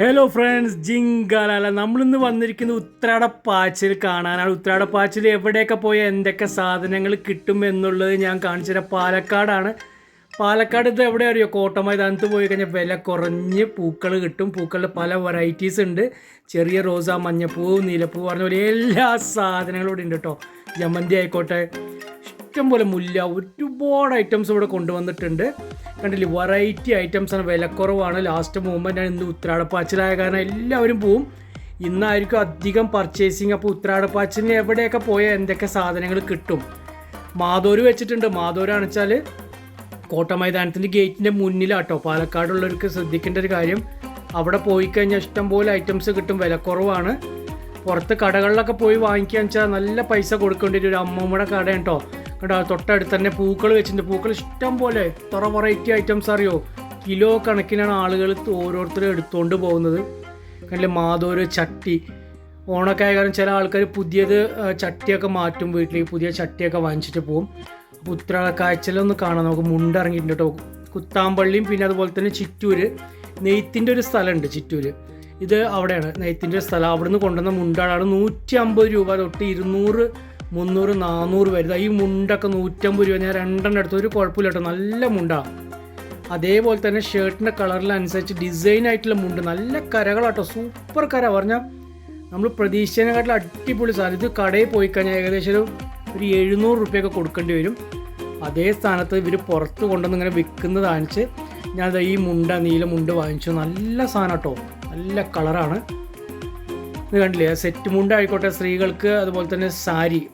Hello friends ജിങ്കാലാല. നമ്മളിന്ന് വന്നിരിക്കുന്നത് ഉത്രാടപ്പാച്ചിൽ കാണാനാണ്. ഉത്രാട ഉത്രാടപ്പാച്ചിൽ എവിടെയൊക്കെ പോയാൽ എന്തൊക്കെ സാധനങ്ങൾ കിട്ടും എന്നുള്ളത് ഞാൻ കാണിച്ചു തരാം. പാലക്കാടാണ്. പാലക്കാട് ഇത് എവിടെ അറിയോ? കോട്ട മൈതാനത്ത് പോയി കഴിഞ്ഞാൽ വില കുറഞ്ഞ് പൂക്കൾ കിട്ടും. പൂക്കളുടെ പല വെറൈറ്റീസ് ഉണ്ട്. ചെറിയ റോസ മഞ്ഞപ്പൂ നീലപ്പൂ പറഞ്ഞ പോലെ എല്ലാ സാധനങ്ങളും ഇവിടെ ഉണ്ട് കേട്ടോ. ജമന്തി ആയിക്കോട്ടെ ഇഷ്ടംപോലെ മുല്ല ഒരുപാട് ഐറ്റംസ് ഇവിടെ കൊണ്ടുവന്നിട്ടുണ്ട്. കണ്ടില്ലേ വെറൈറ്റി ഐറ്റംസ് ആണ് വിലക്കുറവാണ്. ലാസ്റ്റ് മൂവ്മെന്റ് ആണ് ഇന്ന് ഉത്രാടപ്പാച്ചിലായ കാരണം എല്ലാവരും പോവും. ഇന്നായിരിക്കും അധികം പർച്ചേസിങ് അപ്പോൾ ഉത്രാടപ്പാച്ചിന് എവിടെയൊക്കെ പോയാൽ എന്തൊക്കെ സാധനങ്ങൾ കിട്ടും? മാതോര് വെച്ചിട്ടുണ്ട്. മാതോരാണ് വെച്ചാൽ കോട്ട മൈതാനത്തിന്റെ ഗേറ്റിന്റെ മുന്നിലാട്ടോ. പാലക്കാടുള്ളവർക്ക് ശ്രദ്ധിക്കേണ്ട ഒരു കാര്യം അവിടെ പോയി കഴിഞ്ഞാൽ ഇഷ്ടംപോലെ ഐറ്റംസ് കിട്ടും വിലക്കുറവാണ്. പുറത്ത് കടകളിലൊക്കെ പോയി വാങ്ങിക്കുക വെച്ചാൽ നല്ല പൈസ കൊടുക്കേണ്ടി വരും. ഒരു അമ്മമ്മയുടെ കട കേട്ടോ കേട്ടോ തൊട്ടടുത്ത് തന്നെ പൂക്കൾ വെച്ചിട്ടുണ്ട്. പൂക്കൾ ഇഷ്ടം പോലെ. എത്ര വെറൈറ്റി ഐറ്റംസ് അറിയോ? കിലോ കണക്കിനാണ് ആളുകൾ ഓരോരുത്തരും എടുത്തുകൊണ്ട് പോകുന്നത്. കണ്ടില്ലേ മാതോര് ചട്ടി. ഓണൊക്കെ ആയ കാരണം ചില ആൾക്കാർ പുതിയത് ചട്ടിയൊക്കെ മാറ്റും വീട്ടിലേക്ക്. പുതിയ ചട്ടിയൊക്കെ വാങ്ങിച്ചിട്ട് പോകും അപ്പോൾ ഉത്രാഴക്കാഴ്ചയിലൊന്ന് കാണാം. നമുക്ക് മുണ്ടിറങ്ങിയിട്ടുണ്ട് കേട്ടോ. കുത്താമ്പള്ളിയും പിന്നെ അതുപോലെ തന്നെ ചിറ്റൂര്. നെയ്ത്തിന്റെ ഒരു സ്ഥലമുണ്ട് ചിറ്റൂര്. ഇത് അവിടെയാണ്. നെയ്ത്തിന്റെ ഒരു സ്ഥലം. അവിടുന്ന് കൊണ്ടുവന്ന മുണ്ടാണ്. നൂറ്റി അമ്പത് രൂപ തൊട്ട് ഇരുന്നൂറ് മുന്നൂറ് നാനൂറ് വരുന്നത് ഈ മുണ്ടൊക്കെ നൂറ്റമ്പത് രൂപ. ഞാൻ രണ്ടെണ്ണം എടുത്തു. ഒരു കുഴപ്പമില്ല കേട്ടോ നല്ല മുണ്ടാണ് അതേപോലെ തന്നെ ഷർട്ടിന്റെ കളറിനനുസരിച്ച് ഡിസൈൻ ആയിട്ടുള്ള മുണ്ട്. നല്ല കരകളാട്ടോ സൂപ്പർ കര. പറഞ്ഞാൽ നമ്മൾ പ്രതീക്ഷിച്ചതിനെക്കാട്ടിലും അടിപൊളി സാധനം. ഇത് കടയിൽ പോയി കഴിഞ്ഞാൽ ഏകദേശം ഒരു ഒരു എഴുന്നൂറ് റുപ്യൊക്കെ കൊടുക്കേണ്ടി വരും. അതേ സ്ഥാനത്ത് ഇവർ പുറത്ത് കൊണ്ടുവന്ന് ഇങ്ങനെ വിൽക്കുന്നത് കാണിച്ച് ദാ ഈ മുണ്ട നീല മുണ്ട് വാങ്ങിച്ചു. നല്ല സാധനം കേട്ടോ നല്ല കളറാണ്. ഇത് കണ്ടില്ലേ? സെറ്റ് മുണ്ട ആയിക്കോട്ടെ. സ്ത്രീകൾക്ക് അതുപോലെ തന്നെ സാരി.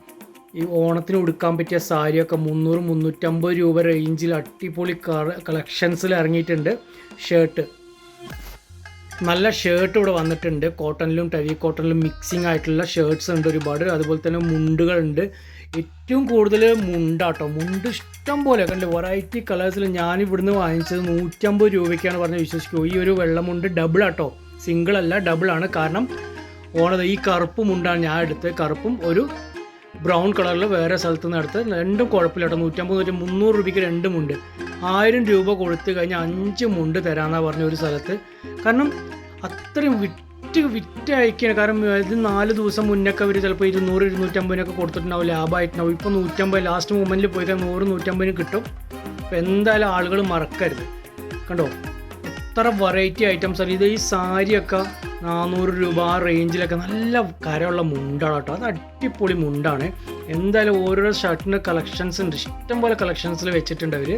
ഈ ഓണത്തിന് ഉടുക്കാൻ പറ്റിയ സാരിയൊക്കെ മുന്നൂറ് മുന്നൂറ്റമ്പത് രൂപ റേഞ്ചിൽ അടിപൊളി കളക്ഷൻസിൽ ഇറങ്ങിയിട്ടുണ്ട്. ഷർട്ട് നല്ല ഷർട്ട് ഇവിടെ വന്നിട്ടുണ്ട്. കോട്ടണിലും ടെവി കോട്ടണിലും മിക്സിംഗ് ആയിട്ടുള്ള ഷർട്ട്സ് ഉണ്ട് ഒരുപാട്. അതുപോലെ തന്നെ മുണ്ടുകളുണ്ട്. ഏറ്റവും കൂടുതൽ മുണ്ടാട്ടോ. മുണ്ട് ഇഷ്ടം പോലെ. കണ്ട് വെറൈറ്റി കളേഴ്സിൽ ഞാൻ ഇവിടുന്ന് വാങ്ങിച്ചത് നൂറ്റമ്പത് രൂപയ്ക്കാണ് പറഞ്ഞ് വിശ്വസിക്കൂ. ഈ ഒരു വെള്ളമുണ്ട് ഡബിൾ ആട്ടോ. സിംഗിൾ അല്ല ഡബിൾ ആണ്. കാരണം ഓണത് ഈ കറുപ്പ് മുണ്ടാണ് ഞാൻ എടുത്തത്. കറുപ്പും ഒരു ബ്രൗൺ കളറിൽ വേറെ സ്ഥലത്ത് നിന്ന് എടുത്ത് രണ്ടും കുഴപ്പമില്ല നൂറ്റമ്പത് നൂറ്റി മുന്നൂറ് രൂപയ്ക്ക് രണ്ട് മുണ്ട്. ആയിരം രൂപ കൊടുത്തു കഴിഞ്ഞാൽ അഞ്ച് മുണ്ട് തരാമെന്നാണ് പറഞ്ഞ ഒരു സ്ഥലത്ത്. കാരണം അത്രയും വിറ്റ് വിറ്റ് അയക്കുകയാണ് കാരണം ഇത് നാല് ദിവസം മുന്നൊക്കെ അവർ ചിലപ്പോൾ ഇരുന്നൂറ് ഇരുന്നൂറ്റമ്പതിനൊക്കെ കൊടുത്തിട്ടുണ്ടാവും ലാഭമായിട്ടുണ്ടാവും ഇപ്പോൾ നൂറ്റമ്പത് ലാസ്റ്റ് മൂമെന്റിൽ പോയി കഴിഞ്ഞാൽ നൂറ് നൂറ്റമ്പതിന് കിട്ടും. അപ്പോൾ എന്തായാലും ആളുകൾ മറക്കരുത്. കണ്ടോ? എത്ര വെറൈറ്റി ഐറ്റംസ് ആണ്. ഇത് ഈ സാരിയൊക്കെ നാനൂറ് രൂപ ആ റേഞ്ചിലൊക്കെ നല്ല കരമുള്ള മുണ്ടാണ് കേട്ടോ. അത് അടിപൊളി മുണ്ടാണ്. എന്തായാലും ഓരോരോ ഷർട്ടിന്റെ കളക്ഷൻസ് ഉണ്ട്. ഇഷ്ടംപോലെ കളക്ഷൻസിൽ വെച്ചിട്ടുണ്ട് അവർ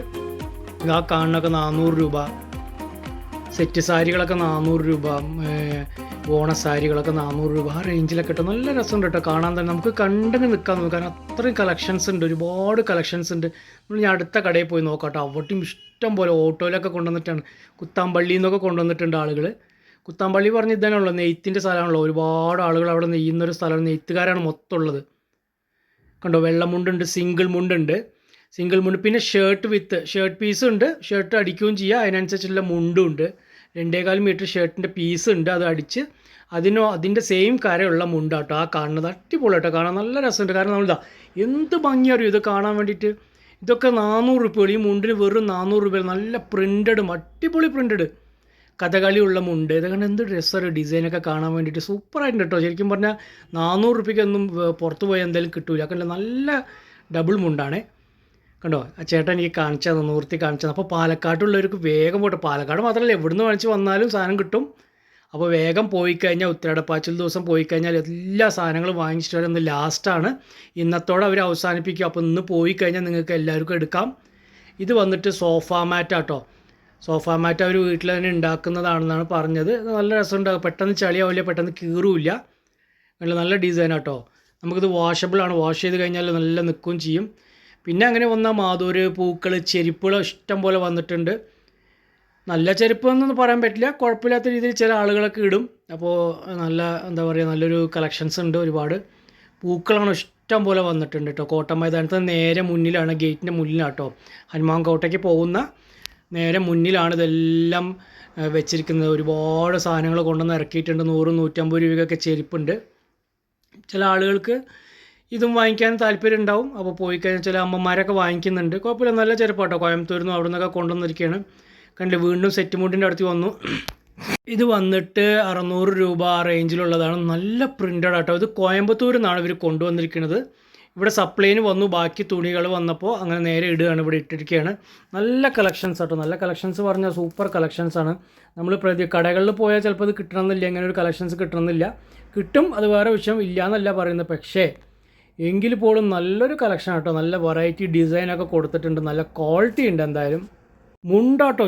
ഇതാ കാണുന്നൊക്കെ നാനൂറ് രൂപ. സെറ്റ് സാരികളൊക്കെ നാനൂറ് രൂപ ഓണ സാരികളൊക്കെ നാനൂറ് രൂപ ആ റേഞ്ചിലൊക്കെ കിട്ടും നല്ല രസമുണ്ട് കേട്ടോ. കാണാൻ തന്നെ നമുക്ക് കണ്ടങ്ങ് നിൽക്കാൻ നോക്കാം. കാരണം അത്രയും കളക്ഷൻസ് ഉണ്ട് ഒരുപാട് കളക്ഷൻസ് ഉണ്ട്. നമ്മൾ ഞാൻ അടുത്ത കടയിൽ പോയി നോക്കാം കേട്ടോ. അവിടെയും ഇഷ്ടം പോലെ ഓട്ടോയിലൊക്കെ കൊണ്ടുവന്നിട്ടാണ്. കുത്താമ്പള്ളിയിൽ നിന്നൊക്കെ കൊണ്ടുവന്നിട്ടുണ്ട് ആളുകൾ കുത്താമ്പള്ളി പറഞ്ഞ് ഇതന്നെയുള്ളൂ നെയ്ത്തിന്റെ സ്ഥലമാണല്ലോ. ഒരുപാട് ആളുകൾ അവിടെ നെയ്യുന്നൊരു സ്ഥലമാണ്. നെയ്ത്തുകാരാണ് മൊത്തം ഉള്ളത്. കണ്ടോ വെള്ളമുണ്ടുണ്ട് സിംഗിൾ മുണ്ടുണ്ട്. സിംഗിൾ മുണ്ട്. പിന്നെ ഷർട്ട് വിത്ത് ഷർട്ട് പീസും ഉണ്ട്. ഷർട്ട് അടിക്കുകയും ചെയ്യുക അതിനനുസരിച്ചുള്ള മുണ്ടും ഉണ്ട്. രണ്ടേകാൽ മീറ്റർ ഷർട്ടിന്റെ പീസ് ഉണ്ട് അത് അടിച്ച് അതിനോ അതിന്റെ സെയിം കരയുള്ള മുണ്ടാട്ടോ. ആ കാണുന്നത് അടിപൊളിയാട്ടോ. കാണാൻ നല്ല രസമുണ്ട്. കാരണം നമ്മളിതാ എന്ത് ഭംഗി അറിയും ഇത് കാണാൻ വേണ്ടിയിട്ട്? ഇതൊക്കെ നാനൂറ് രൂപ ഈ മുണ്ടിന് വെറും നാനൂറ് രൂപ. നല്ല പ്രിന്റഡ് അടിപൊളി പ്രിന്റഡ് കഥകളിയുള്ള മുണ്ട്. ഇതൊക്കെ എന്ത് ഡ്രസ്സൊരു ഡിസൈനൊക്കെ കാണാൻ വേണ്ടിയിട്ട്. സൂപ്പറായിട്ടുണ്ട് കേട്ടോ. ശരിക്കും പറഞ്ഞാൽ നാനൂറ് രൂപയ്ക്കൊന്നും പുറത്തു പോയാൽ എന്തായാലും കിട്ടൂല. കണ്ട നല്ല ഡബിൾ മുണ്ടാണേ. കണ്ടോ? ആ ചേട്ടൻ കാണിച്ചു തന്നു നൂർത്തി കാണിച്ചു തന്നു അപ്പോൾ പാലക്കാട്ടുള്ളവർക്ക് വേഗം പോട്ടെ. പാലക്കാട് മാത്രമല്ല എവിടുന്ന് വാങ്ങിച്ച് വന്നാലും സാധനം കിട്ടും. അപ്പോൾ വേഗം പോയി കഴിഞ്ഞാൽ ഉത്തരടപ്പാച്ചിൽ ദിവസം പോയി കഴിഞ്ഞാൽ എല്ലാ സാധനങ്ങളും വാങ്ങിച്ചിട്ട് വരെ. ഇന്ന് ലാസ്റ്റാണ് ഇന്നത്തോടെ അവർ അവസാനിപ്പിക്കും. അപ്പോൾ ഇന്ന് പോയി കഴിഞ്ഞാൽ നിങ്ങൾക്ക് എല്ലാവർക്കും എടുക്കാം. ഇത് വന്നിട്ട് സോഫ മാറ്റാട്ടോ സോഫ മാറ്റ് അവർ വീട്ടിൽ തന്നെ ഉണ്ടാക്കുന്നതാണെന്നാണ് പറഞ്ഞത്. നല്ല രസമുണ്ടാകും പെട്ടെന്ന് ചളിയാവില്ല പെട്ടെന്ന് കീറുമില്ല നല്ല നല്ല ഡിസൈൻ ആട്ടോ നമുക്കിത് വാഷബിൾ ആണ്. വാഷ് ചെയ്ത് കഴിഞ്ഞാൽ നല്ല നിൽക്കുകയും ചെയ്യും. പിന്നെ അങ്ങനെ വന്ന മാതൂര് പൂക്കൾ ചെരുപ്പുകൾ ഇഷ്ടം പോലെ വന്നിട്ടുണ്ട്. നല്ല ചെരുപ്പ് എന്നൊന്നും പറയാൻ പറ്റില്ല. കുഴപ്പമില്ലാത്ത രീതിയിൽ ചില ആളുകളൊക്കെ ഇടും. അപ്പോൾ നല്ല എന്താ പറയുക നല്ലൊരു കളക്ഷൻസ് ഉണ്ട് ഒരുപാട്. പൂക്കളാണ് ഇഷ്ടം പോലെ വന്നിട്ടുണ്ട് കേട്ടോ കോട്ട മൈതാനത്ത് നേരെ മുന്നിലാണ് ഗേറ്റിന്റെ മുന്നിലാണ് കേട്ടോ ഹനുമാൻ കോട്ടയ്ക്ക് പോകുന്ന നേരെ മുന്നിലാണ് ഇതെല്ലാം വെച്ചിരിക്കുന്നത്. ഒരുപാട് സാധനങ്ങൾ കൊണ്ടുവന്ന് ഇറക്കിയിട്ടുണ്ട്. നൂറ് നൂറ്റമ്പത് രൂപയൊക്കെ ചെരുപ്പുണ്ട്. ചില ആളുകൾക്ക് ഇതും വാങ്ങിക്കാൻ താല്പര്യം ഉണ്ടാവും അപ്പോൾ പോയി കഴിഞ്ഞാൽ ചില അമ്മമാരൊക്കെ വാങ്ങിക്കുന്നുണ്ട്. കുഴപ്പമില്ല. നല്ല ചെരുപ്പാട്ടോ. കോയമ്പത്തൂരിൽ നിന്ന് അവിടെ നിന്നൊക്കെ കൊണ്ടുവന്നിരിക്കുകയാണ്. കണ്ടില്ലേ വീണ്ടും സെറ്റ് മുണ്ടിന്റെ അടുത്ത് വന്നു. ഇത് വന്നിട്ട് അറുന്നൂറ് രൂപ ആ റേഞ്ചിലുള്ളതാണ്. നല്ല പ്രിന്റഡ് ആട്ടോ. ഇത് കോയമ്പത്തൂരിൽ നിന്നാണ് ഇവർ കൊണ്ടുവന്നിരിക്കുന്നത്. ഇവിടെ സപ്ലൈന് വന്നു. ബാക്കി തുണികൾ വന്നപ്പോൾ അങ്ങനെ നേരെ ഇടുകയാണ് ഇവിടെ ഇട്ടിരിക്കുകയാണ്. നല്ല കളക്ഷൻസ് ആട്ടോ. നല്ല കളക്ഷൻസ് പറഞ്ഞാൽ സൂപ്പർ കളക്ഷൻസ് ആണ്. നമ്മൾ പ്രതി കടകളിൽ പോയാൽ ചിലപ്പോൾ അത് കിട്ടണമെന്നില്ല. ഇങ്ങനെ ഒരു കളക്ഷൻസ് കിട്ടണമെന്നില്ല. കിട്ടും. അത് വേറെ വിഷയം ഇല്ല എന്നല്ല പറയുന്നത്. പക്ഷേ എങ്കിൽ പോലും നല്ലൊരു കളക്ഷൻ ആട്ടോ. നല്ല വെറൈറ്റി ഡിസൈനൊക്കെ കൊടുത്തിട്ടുണ്ട്. നല്ല ക്വാളിറ്റി ഉണ്ട് എന്തായാലും. മുണ്ടാട്ടോ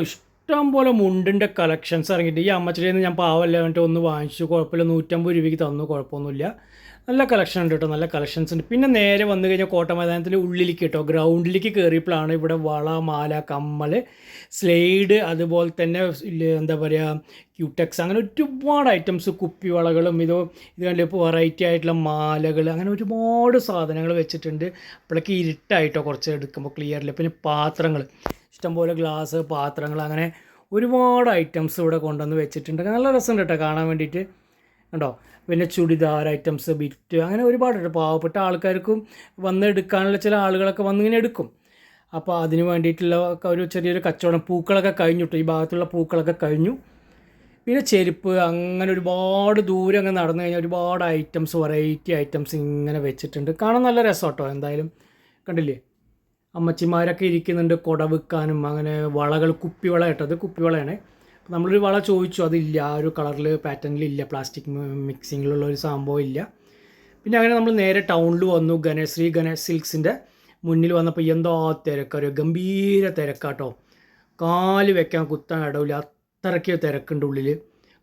ഇഷ്ടം പോലെ മുണ്ടിന്റെ കളക്ഷൻസ് ഇറങ്ങിയിട്ട് ഈ അമ്മച്ചിയിൽ നിന്ന് ഞാൻ പാവല്ല എന്നിട്ട് ഒന്ന് വാങ്ങിച്ചു. കുഴപ്പമില്ല. നൂറ്റമ്പത് രൂപയ്ക്ക് തന്നു. കുഴപ്പമൊന്നുമില്ല. നല്ല കളക്ഷൻ ഉണ്ട് കേട്ടോ. നല്ല കളക്ഷൻസ് ഉണ്ട്. പിന്നെ നേരെ വന്നു കഴിഞ്ഞാൽ കോട്ട ഉള്ളിലേക്ക് കേട്ടോ. ഗ്രൗണ്ടിലേക്ക് കയറിയപ്പോഴാണ് ഇവിടെ വള മാല കമ്മൽ സ്ലൈഡ് അതുപോലെ തന്നെ എന്താ പറയുക ക്യൂടെക്സ് അങ്ങനെ ഒരുപാട് ഐറ്റംസ് കുപ്പിവളകളും ഇതോ ഇത് കണ്ടില്ല ഇപ്പോൾ വെറൈറ്റി ആയിട്ടുള്ള മാലകൾ അങ്ങനെ ഒരുപാട് സാധനങ്ങൾ വെച്ചിട്ടുണ്ട്. അപ്പോഴേക്ക് ഇരുട്ടായിട്ടോ കുറച്ച് എടുക്കുമ്പോൾ ക്ലിയറിൽ പിന്നെ പാത്രങ്ങൾ ഇഷ്ടംപോലെ ഗ്ലാസ് പാത്രങ്ങൾ അങ്ങനെ ഒരുപാട് ഐറ്റംസ് ഇവിടെ കൊണ്ടുവന്ന് വെച്ചിട്ടുണ്ട്. നല്ല രസമുണ്ട് കേട്ടോ കാണാൻ വേണ്ടിയിട്ട്. കണ്ടോ? പിന്നെ ചുടിദാർ ഐറ്റംസ് ബിറ്റ് അങ്ങനെ ഒരുപാടുണ്ട് പാവപ്പെട്ട ആൾക്കാർക്കും വന്ന് എടുക്കാനുള്ള ചില ആളുകളൊക്കെ വന്ന് ഇങ്ങനെ എടുക്കും. അപ്പോൾ അതിന് വേണ്ടിയിട്ടുള്ള ഒരു ചെറിയൊരു കച്ചവടം പൂക്കളൊക്കെ കഴിഞ്ഞു ഈ ഭാഗത്തുള്ള പൂക്കളൊക്കെ കഴിഞ്ഞു. പിന്നെ ചെരുപ്പ് അങ്ങനെ ഒരുപാട് ദൂരം അങ്ങ് നടന്നു കഴിഞ്ഞാൽ ഒരുപാട് ഐറ്റംസ് വെറൈറ്റി ഐറ്റംസ് ഇങ്ങനെ വെച്ചിട്ടുണ്ട്. കാണാൻ നല്ല രസം കേട്ടോ എന്തായാലും കണ്ടില്ലേ? അമ്മച്ചിമാരൊക്കെ ഇരിക്കുന്നുണ്ട് കുട വിൽക്കാനും അങ്ങനെ വളകൾ കുപ്പിവള കേട്ടത് കുപ്പിവളയാണ്. നമ്മളൊരു വള ചോദിച്ചു അതില്ല ആ ഒരു കളറിൽ പാറ്റേണിലില്ല പ്ലാസ്റ്റിക് മിക്സിങ്ങിലുള്ള ഒരു സംഭവം ഇല്ല. പിന്നെ അങ്ങനെ നമ്മൾ നേരെ ടൗണിൽ വന്നു ഗണേശ് ശ്രീ ഗണേശ് സിൽക്സിന്റെ മുന്നിൽ വന്നപ്പോൾ എന്തോ തിരക്കൊരു ഗംഭീര തിരക്കാട്ടോ. കാൽ വെക്കാൻ കുത്താൻ ഇടവില്ല അത്രയ്ക്ക് തിരക്കുണ്ട് ഉള്ളിൽ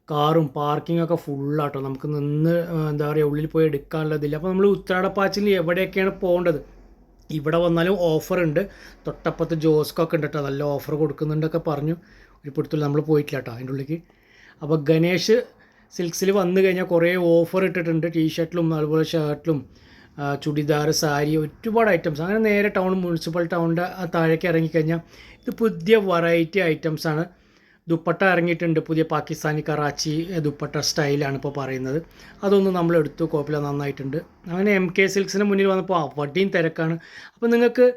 കാറും പാർക്കിംഗ് ഒക്കെ ഫുള്ളാട്ടോ നമുക്ക് നിന്ന് എന്താ പറയുക ഉള്ളിൽ പോയി എടുക്കാനുള്ളതില്ല. അപ്പോൾ നമ്മൾ ഉത്രാടപ്പാച്ചിൽ എവിടെയൊക്കെയാണ് പോകേണ്ടത്? ഇവിടെ വന്നാലും ഓഫർ ഉണ്ട്. തൊട്ടപ്പുറത്ത് ജോസ്കൊക്കെ ഉണ്ട് കേട്ടോ നല്ല ഓഫർ കൊടുക്കുന്നുണ്ടൊക്കെ പറഞ്ഞു. ഒരു പിടുത്തിൽ നമ്മൾ പോയിട്ടില്ല കേട്ടോ അതിന്റെ ഉള്ളിലേക്ക്. അപ്പോൾ ഗണേഷ് സിൽക്സിൽ വന്നു കഴിഞ്ഞാൽ കുറേ ഓഫർ ഇട്ടിട്ടുണ്ട്. ടീഷർട്ടിലും അതുപോലെ ഷർട്ടിലും ചുടിദാർ സാരി ഒരുപാട് ഐറ്റംസ് അങ്ങനെ നേരെ ടൗൺ മുനിസിപ്പൽ ടൗണിന്റെ താഴേക്ക് ഇറങ്ങിക്കഴിഞ്ഞാൽ ഇത് പുതിയ വെറൈറ്റി ഐറ്റംസാണ് ദുപ്പട്ട ഇറങ്ങിയിട്ടുണ്ട്. പുതിയ പാകിസ്ഥാനി കറാച്ചി ദുപ്പട്ട സ്റ്റൈലാണ് ഇപ്പോൾ പറയുന്നത്. അതൊന്നും നമ്മൾ എടുത്തു കുഴപ്പമില്ല നന്നായിട്ടുണ്ട്. അങ്ങനെ എം കെ സിൽക്സിന് മുന്നിൽ വന്നപ്പോൾ അവിടെയും തിരക്കാണ്. അപ്പോൾ നിങ്ങൾക്ക്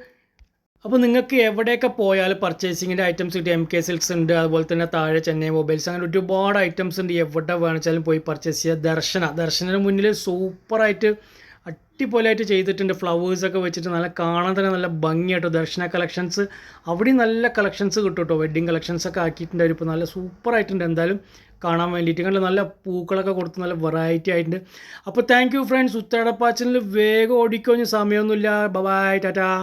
അപ്പോൾ നിങ്ങൾക്ക് എവിടെയൊക്കെ പോയാൽ പർച്ചേസിങ്ങിന്റെ ഐറ്റംസ് കിട്ടി എം കെ സിൽക്സ് ഉണ്ട്. അതുപോലെ തന്നെ താഴെ ചെന്നൈ മൊബൈൽസ് അങ്ങനെ ഒരുപാട് ഐറ്റംസ് ഉണ്ട്. എവിടെ വേണിച്ചാലും പോയി പർച്ചേസ് ചെയ്യുക ദർശന ദർശനത്തിന് മുന്നിൽ സൂപ്പറായിട്ട് അടിപൊളിയായിട്ട് ചെയ്തിട്ടുണ്ട്. ഫ്ലവേഴ്സൊക്കെ വെച്ചിട്ട് നല്ല കാണാൻ തന്നെ നല്ല ഭംഗിയായിട്ടോ ദർശന കളക്ഷൻസ് അവിടെയും നല്ല കളക്ഷൻസ് കിട്ടും കേട്ടോ വെഡ്ഡിങ് കളക്ഷൻസ് ഒക്കെ ആക്കിയിട്ടുണ്ട് ഇപ്പോൾ നല്ല സൂപ്പറായിട്ടുണ്ട് എന്തായാലും കാണാൻ വേണ്ടിയിട്ട്. കണ്ട് നല്ല പൂക്കളൊക്കെ കൊടുത്ത് നല്ല വെറൈറ്റി ആയിട്ടുണ്ട്. അപ്പോൾ താങ്ക് യു ഫ്രണ്ട്സ് ഉത്തരടപ്പാച്ചനിൽ വേഗം ഓടിക്കോഞ്ഞ് സമയമൊന്നുമില്ല. ബൈ ടാറ്റാ